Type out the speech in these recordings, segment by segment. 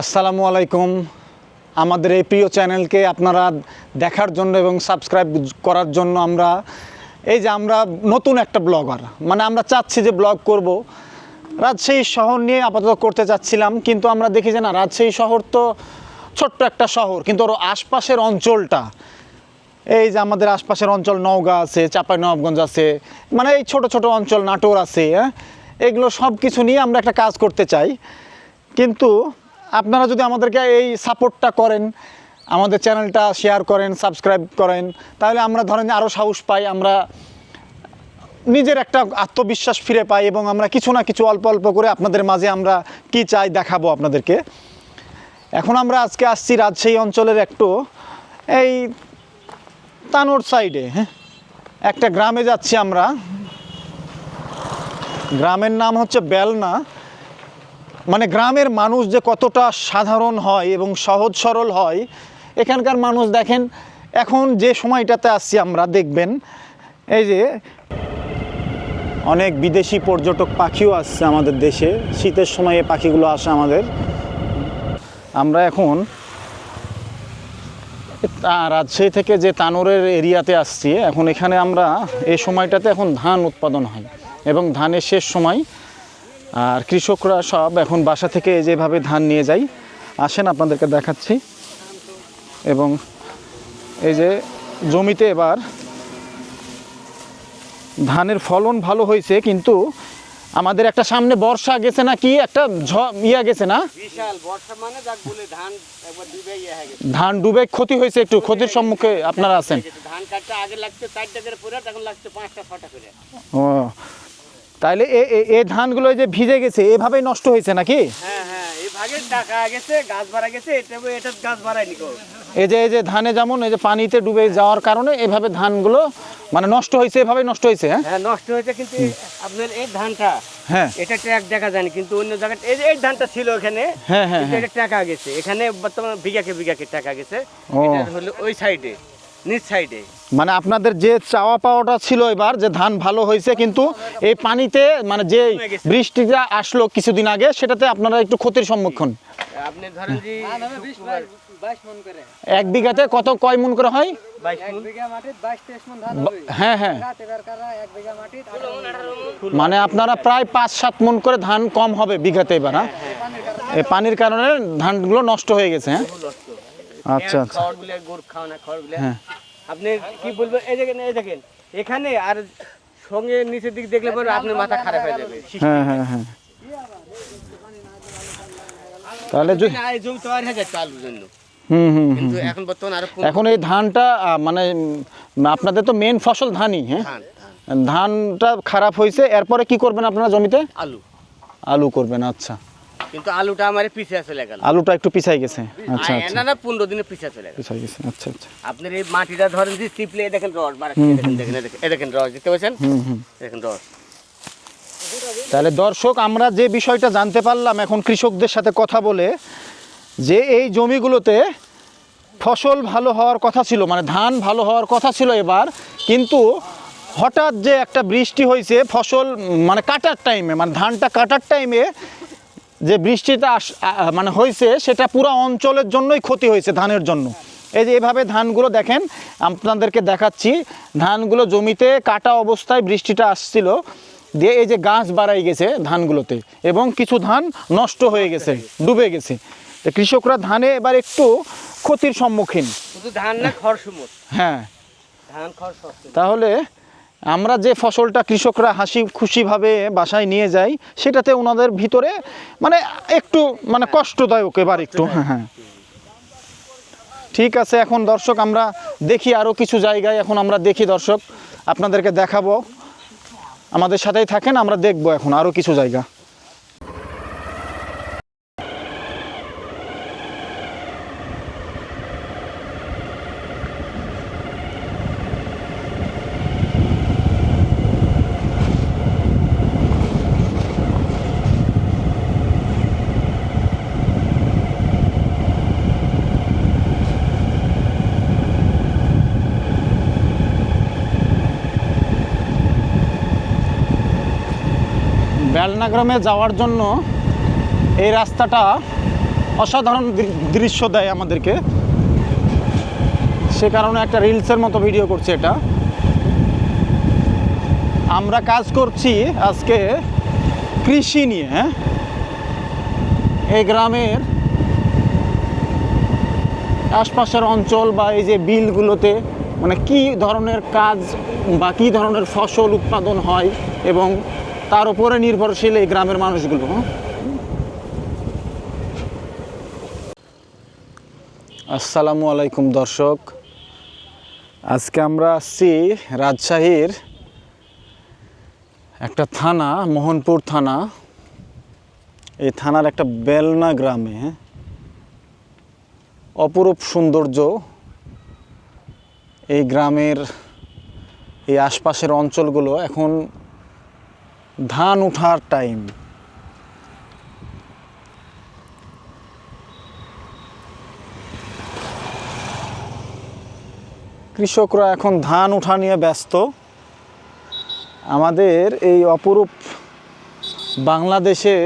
আসসালামু আলাইকুম। আমাদের এই প্রিয় চ্যানেলকে আপনারা দেখার জন্য এবং সাবস্ক্রাইব করার জন্য আমরা, এই যে আমরা নতুন একটা ব্লগার মানে আমরা চাচ্ছি যে ব্লগ করব। রাজশাহী শহর নিয়ে আপাতত করতে চাচ্ছিলাম, কিন্তু আমরা দেখি যে না, রাজশাহী শহর তো ছোট্ট একটা শহর, কিন্তু ওর আশপাশের অঞ্চলটা, এই যে আমাদের আশপাশের অঞ্চল নওগাঁ আছে, চাপাই নবাবগঞ্জ আছে মানে এই ছোট ছোট অঞ্চল নাটোর আছে হ্যাঁ? এগুলো সব কিছু নিয়ে আমরা একটা কাজ করতে চাই। কিন্তু আপনারা যদি আমাদেরকে এই সাপোর্টটা করেন, আমাদের চ্যানেলটা শেয়ার করেন, সাবস্ক্রাইব করেন, তাহলে আমরা ধরেন আরও সাহস পাই, আমরা নিজের একটা আত্মবিশ্বাস ফিরে পাই এবং আমরা কিছু না কিছু অল্প অল্প করে আপনাদের মাঝে আমরা কি চাই দেখাবো আপনাদেরকে। এখন আমরা আজকে আসছি রাজশাহী অঞ্চলের একটু এই তানোর সাইডে হ্যাঁ? একটা গ্রামে যাচ্ছি আমরা। গ্রামের নাম হচ্ছে বেলনা। মানে গ্রামের মানুষ যে কতটা সাধারণ হয় এবং সহজ সরল হয়, এখানকার মানুষ দেখেন, এখন যে সময়টাতে আসছি আমরা, দেখবেন, এই যে অনেক বিদেশি পর্যটক পাখিও আসছে আমাদের দেশে, শীতের সময় পাখিগুলো আসে আমাদের। আমরা এখন রাজশাহী থেকে যে তানোরের এরিয়াতে আসছি, এখন এখানে আমরা, এই সময়টাতে এখন ধান উৎপাদন হয় এবং ধানের শেষ সময় আর কৃষকরা সব এখন বাসা থেকে যেভাবে ধান নিয়ে যায় আসেন আপনাদেরকে দেখাচ্ছি। এবং এই যে জমিতে এবার ধানের ফলন ভালো হয়েছে কিন্তু আমাদের একটা সামনে বর্ষা গেছে না কি একটা ইয়া গেছে না? মানে ধান ডুবে ক্ষতি হয়েছে একটু ক্ষতির সম্মুখে আপনারা আছেন। ধান কাটতে আগে লাগছে চারটা করে পুরো পাঁচটা ছটা করে। ও তাইলে এ- ধানগুলো যে ভিজে গেছে এভাবেই নষ্ট হয়েছে নাকি? হ্যাঁ হ্যাঁ এই যে এই যে ধানে যেমন এই যে পানিতে ডুবে যাওয়ার কারণে এভাবে ধানগুলো মানে নষ্ট হয়েছে এভাবেই নষ্ট হয়েছে হ্যাঁ? হ্যাঁ নষ্ট হয়েছে কিন্তু আপনার এই ধানটা হ্যাঁ। এটা ট্র্যাক দেখা যায়নি কিন্তু অন্য জায়গায় এই যে এই ধানটা ছিল ওখানে হ্যাঁ হ্যাঁ এটা টাকা গেছে। এখানে বর্তমানে বিঘাকে বিঘাকে টাকা গেছে। হলো ওই সাইডে। নিচ সাইডে। মানে আপনাদের যে চাওয়া পাওয়াটা ছিল এবার যে ধান ভালো হয়েছে কিন্তু এই পানিতে মানে যে বৃষ্টিটা আসলো কিছুদিন আগে সেটাতে আপনারা একটু ক্ষতির সম্মুখীন। আপনি ধরেন যে এক বিঘাতে কত কয় মন করে হয়? হ্যাঁ হ্যাঁ। মানে। আপনারা প্রায় পাঁচ সাত মন করে ধান কম হবে বিঘাতে এবার হ্যাঁ। এই পানির কারণে ধানগুলো নষ্ট হয়ে গেছে হ্যাঁ? আচ্ছা আচ্ছা। খড়গুলো গরু খাওয়া না খড়গুলো। হ্যাঁ। আপনি কি বলবেন? এই দেখেন এই দেখেন। এখানে আর সঙ্গে নিচের দিক দেখলে পরে আপনার মাথা খারাপ হয়ে যাবে। হ্যাঁ হ্যাঁ হ্যাঁ। তাহলে জমি তো আর হয়ে জন্য। এখন এই ধানটা মানে আপনাদের তো মেন ফসল ধানই হ্যাঁ? ধানটা খারাপ হয়েছে এরপরে কি করবেন আপনারা জমিতে? আলু। আলু করবেন আচ্ছা। কিন্তু আলুটা আমার পিছিয়ে চলে গেল। আলুটা একটু পিছাই গেছে। আচ্ছা আচ্ছা। না না পনেরো দিনে পিছিয়ে চলে গেল। পিছাই গেছে আচ্ছা আচ্ছা। আপনার এই মাটিটা ধরেন যে চিপলে দেখেন রস বাড়াচ্ছে দেখেন দেখেন দেখেন, রস দেখতে পাচ্ছেন? দেখেন রস। তাহলে দর্শক আমরা যে বিষয়টা জানতে পারলাম এখন কৃষকদের সাথে কথা বলে যে এই জমিগুলোতে ফসল ভালো হওয়ার কথা ছিল মানে ধান ভালো হওয়ার কথা ছিল এবার কিন্তু হঠাৎ যে একটা বৃষ্টি হয়েছে ফসল মানে কাটার টাইমে মানে ধানটা কাটার টাইমে যে বৃষ্টিটা মানে হয়েছে সেটা পুরো অঞ্চলের জন্যই ক্ষতি হয়েছে ধানের জন্য। এই যে এভাবে ধানগুলো দেখেন আপনাদেরকে দেখাচ্ছি ধানগুলো জমিতে কাটা অবস্থায় বৃষ্টিটা আসছিল দিয়ে এই যে গাছ বাড়াই গেছে ধানগুলোতে এবং কিছু ধান নষ্ট হয়ে গেছে ডুবে গেছে। কৃষকরা ধানে এবার একটু ক্ষতির সম্মুখীন। ধান না খড় হ্যাঁ। তাহলে আমরা যে ফসলটা কৃষকরা হাসি খুশিভাবে বাসায় নিয়ে যাই, সেটাতে ওনাদের ভিতরে মানে একটু মানে কষ্টদায়ক এবার একটু হ্যাঁ হ্যাঁ। ঠিক আছে, এখন দর্শক, আমরা দেখি আরও কিছু জায়গায়, এখন আমরা দেখি দর্শক, আপনাদেরকে দেখাবো। আমাদের সাথেই থাকেন, আমরা দেখব এখন আরও কিছু জায়গা। বেলনা গ্রামে যাওয়ার জন্য এই রাস্তাটা অসাধারণ দৃশ্য দেয় আমাদেরকে। সে কারণে একটা রিলসের মতো ভিডিও করছে এটা। আমরা কাজ করছি আজকে কৃষি নিয়ে হ্যাঁ? এই গ্রামের আশপাশের অঞ্চল বা এই যে বিলগুলোতে মানে কি ধরনের কাজ বা কী ধরনের ফসল উৎপাদন হয় এবং তার উপরে নির্ভরশীল এই গ্রামের মানুষগুলো? আসসালামু আলাইকুম, দর্শক আজকে আমরা আসছি রাজশাহীর একটা থানা, মোহনপুর থানা এই থানার একটা বেলনা গ্রামে হ্যাঁ? অপরূপ সৌন্দর্য এই গ্রামের এই আশপাশের অঞ্চলগুলো এখন ধান ওঠার টাইম। কৃষকরা এখন ধান উঠা নিয়ে ব্যস্ত। আমাদের এই অপরূপ বাংলাদেশে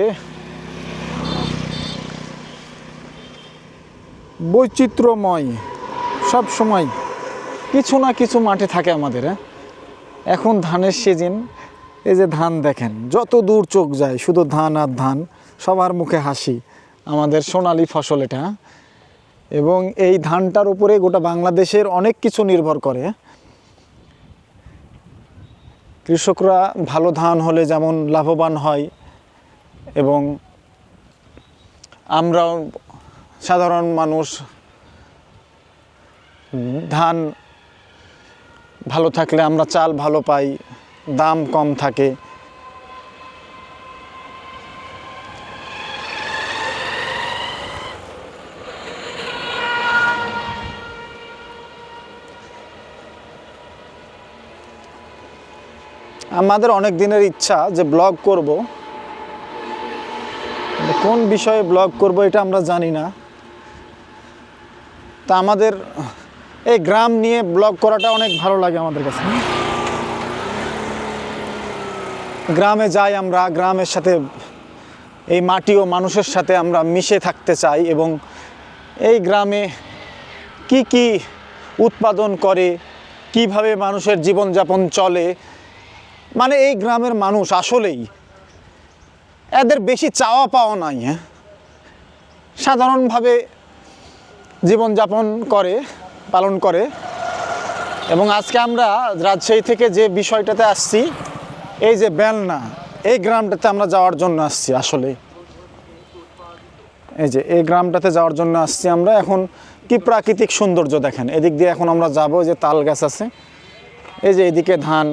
বৈচিত্র্যময় সব সময় কিছু না কিছু মাঠে থাকে আমাদের হ্যাঁ? এখন ধানের সিজন এই যে ধান দেখেন, যত দূর চোখ যায়, শুধু ধান আর ধান, সবার মুখে হাসি। আমাদের সোনালী ফসল এটা হ্যাঁ? এবং এই ধানটার উপরে গোটা বাংলাদেশের অনেক কিছু নির্ভর করে। কৃষকরা ভালো ধান হলে যেমন লাভবান হয়, এবং আমরাও সাধারণ মানুষ, ধান ভালো থাকলে আমরা চাল ভালো পাই। দাম কম থাকে। আমাদের অনেক দিনের ইচ্ছা যে ব্লগ করব। কোন বিষয়ে ব্লগ করব এটা আমরা জানি না। তা আমাদের এই গ্রাম নিয়ে ব্লগ করাটা অনেক ভালো লাগে আমাদের কাছে। গ্রামে যাই আমরা, গ্রামের সাথে, এই মাটি ও মানুষের সাথে আমরা মিশে থাকতে চাই এবং এই গ্রামে কি কি উৎপাদন করে, কীভাবে মানুষের জীবনযাপন চলে মানে এই গ্রামের মানুষ আসলেই এদের বেশি চাওয়া পাওয়া নাই হ্যাঁ? সাধারণভাবে জীবনযাপন করে, পালন করে এবং আজকে আমরা রাজশাহী থেকে যে বিষয়টাতে আসছি এই যে বেলনা, এই গ্রামটাতে আমরা যাওয়ার জন্য আসছি আসলে। এই যে এই গ্রামটাতে যাওয়ার জন্য আসছি আমরা। এখন কি প্রাকৃতিক সৌন্দর্য দেখেন। এদিক দিয়ে এখন আমরা যাব যে তাল গাছ আছে। এই যে এদিকে ধান।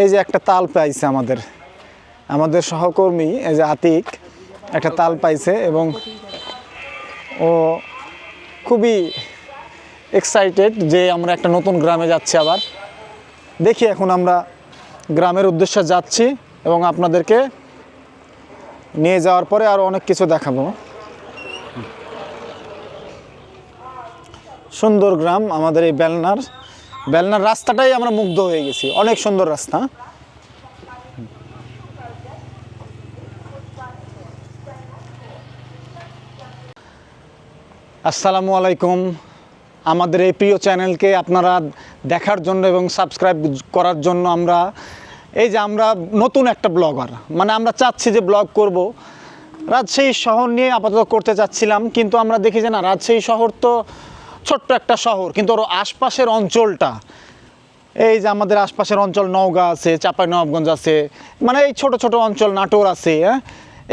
এই যে একটা তাল পাইছে আমাদের। আমাদের সহকর্মী, এই যে আতিক, একটা তাল পাইছে এবং ও খুবই এক্সাইটেড যে আমরা একটা নতুন গ্রামে যাচ্ছি আবার। দেখি এখন আমরা গ্রামের উদ্দেশ্যে যাচ্ছি এবং আপনাদেরকে নিয়ে যাওয়ার পরে আরও অনেক কিছু দেখাবো। সুন্দর গ্রাম আমাদের এই বেলনার। বেলনার রাস্তাটাই আমরা মুগ্ধ হয়ে গেছি। অনেক সুন্দর রাস্তা। আসসালামু আলাইকুম। আমাদের এই প্রিয় চ্যানেলকে আপনারা দেখার জন্য এবং সাবস্ক্রাইব করার জন্য আমরা এই যে আমরা নতুন একটা ব্লগার মানে আমরা চাচ্ছি যে ব্লগ করব। রাজশাহী শহর নিয়ে আপাতত করতে চাচ্ছিলাম, কিন্তু আমরা দেখি যে না, রাজশাহী শহর তো ছোট্ট একটা শহর, কিন্তু ওর আশপাশের অঞ্চলটা, এই যে আমাদের আশপাশের অঞ্চল নওগাঁ আছে, চাপাই নবাবগঞ্জ আছে মানে এই ছোট ছোট অঞ্চল নাটোর আছে হ্যাঁ?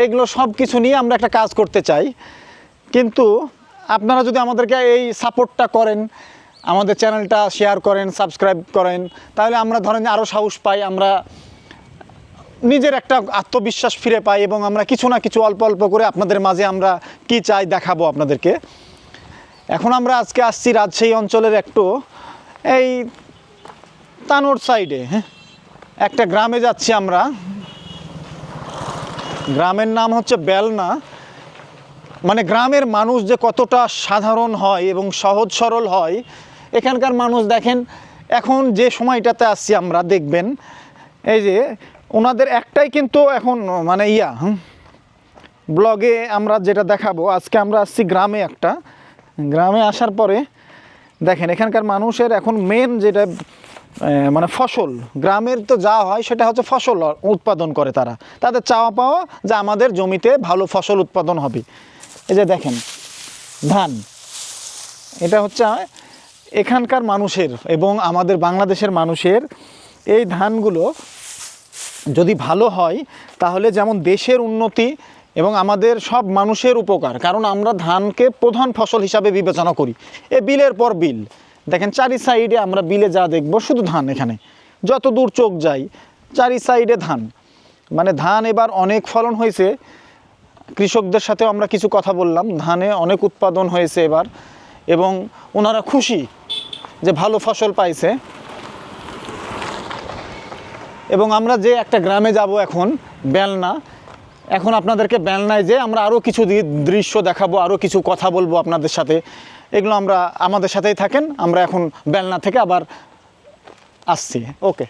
এগুলো সব কিছু নিয়ে আমরা একটা কাজ করতে চাই। কিন্তু আপনারা যদি আমাদেরকে এই সাপোর্টটা করেন আমাদের চ্যানেলটা শেয়ার করেন সাবস্ক্রাইব করেন। তাহলে আমরা ধরেন আরও সাহস পাই, আমরা নিজের একটা আত্মবিশ্বাস ফিরে পাই এবং আমরা কিছু না কিছু অল্প অল্প করে আপনাদের মাঝে আমরা কি চাই দেখাবো আপনাদেরকে। এখন আমরা আজকে আসছি রাজশাহী অঞ্চলের একটু এই তানোর সাইডে হ্যাঁ? একটা গ্রামে যাচ্ছি আমরা। গ্রামের নাম হচ্ছে বেলনা। মানে গ্রামের মানুষ যে কতটা সাধারণ হয় এবং সহজ সরল হয় এখানকার মানুষ দেখেন, এখন যে সময়টাতে আসছি আমরা, দেখবেন, এই যে ওনাদের একটাই কিন্তু এখন মানে ইয়া ব্লগে আমরা যেটা দেখাবো, আজকে আমরা আসছি গ্রামে একটা। গ্রামে আসার পরে দেখেন, এখানকার মানুষের এখন মেন যেটা মানে ফসল, গ্রামের তো যা হয় সেটা হচ্ছে ফসল উৎপাদন করে তারা। তাদের চাওয়া পাওয়া যে আমাদের জমিতে ভালো ফসল উৎপাদন হবে। এই যে দেখেন, ধান, এটা হচ্ছে এখানকার মানুষের এবং আমাদের বাংলাদেশের মানুষের এই ধানগুলো যদি ভালো হয়, তাহলে যেমন দেশের উন্নতি এবং আমাদের সব মানুষের উপকার। কারণ আমরা ধানকে প্রধান ফসল হিসাবে বিবেচনা করি। এ বিলের পর বিল। দেখেন, চারি সাইডে আমরা বিলে যা দেখব, শুধু ধান এখানে। যত দূর চোখ যাই চারি সাইডে ধান। মানে ধান এবার অনেক ফলন হয়েছে। কৃষকদের সাথেও আমরা কিছু কথা বললাম। ধানে অনেক উৎপাদন হয়েছে এবার। এবং ওনারা খুশি। যে ভালো ফসল পাইছে। এবং আমরা যে একটা গ্রামে যাব এখন, বেলনা, এখন আপনাদেরকে বেলনায় যে আমরা আরও কিছু দৃশ্য দেখাবো আরও কিছু কথা বলব আপনাদের সাথে। এগুলো আমরা আমাদের সাথেই থাকেন, আমরা এখন বেলনা থেকে আবার আসছি। ওকে।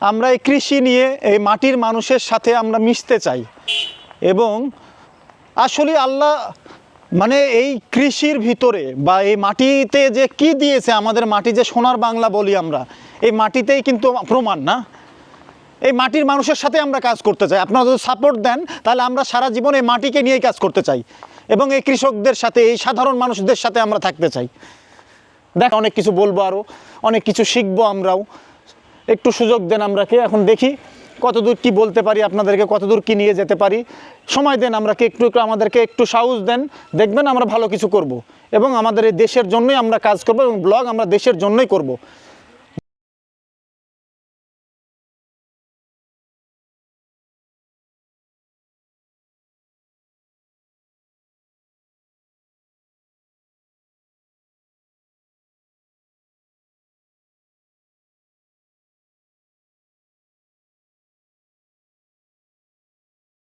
আমরা এই কৃষি নিয়ে, এই মাটির মানুষের সাথে আমরা মিশতে চাই। এবং আসলে আল্লাহ মানে এই কৃষির ভিতরে বা এই মাটিতে যে কি দিয়েছে, আমাদের মাটি যে সোনার বাংলা বলি আমরা, এই মাটিতেই কিন্তু প্রমাণ না? এই মাটির মানুষের সাথে আমরা কাজ করতে চাই। আপনারা যদি সাপোর্ট দেন, তাহলে আমরা সারা জীবন এই মাটিকে নিয়েই কাজ করতে চাই এবং এই কৃষকদের সাথে, এই সাধারণ মানুষদের সাথে আমরা থাকতে চাই। দেখ, অনেক কিছু বলব আরও অনেক কিছু শিখব আমরাও। একটু সুযোগ দেন আমরাকে। এখন দেখি কতদূর কি বলতে পারি, আপনাদেরকে কতদূর কি নিয়ে যেতে পারি, সময় দেন আমরাকে একটু একটু আমাদেরকে একটু সাহস দেন, দেখবেন আমরা ভালো কিছু করব। এবং আমাদের এই দেশের জন্যই আমরা কাজ করব এবং ব্লগ আমরা দেশের জন্যই করব।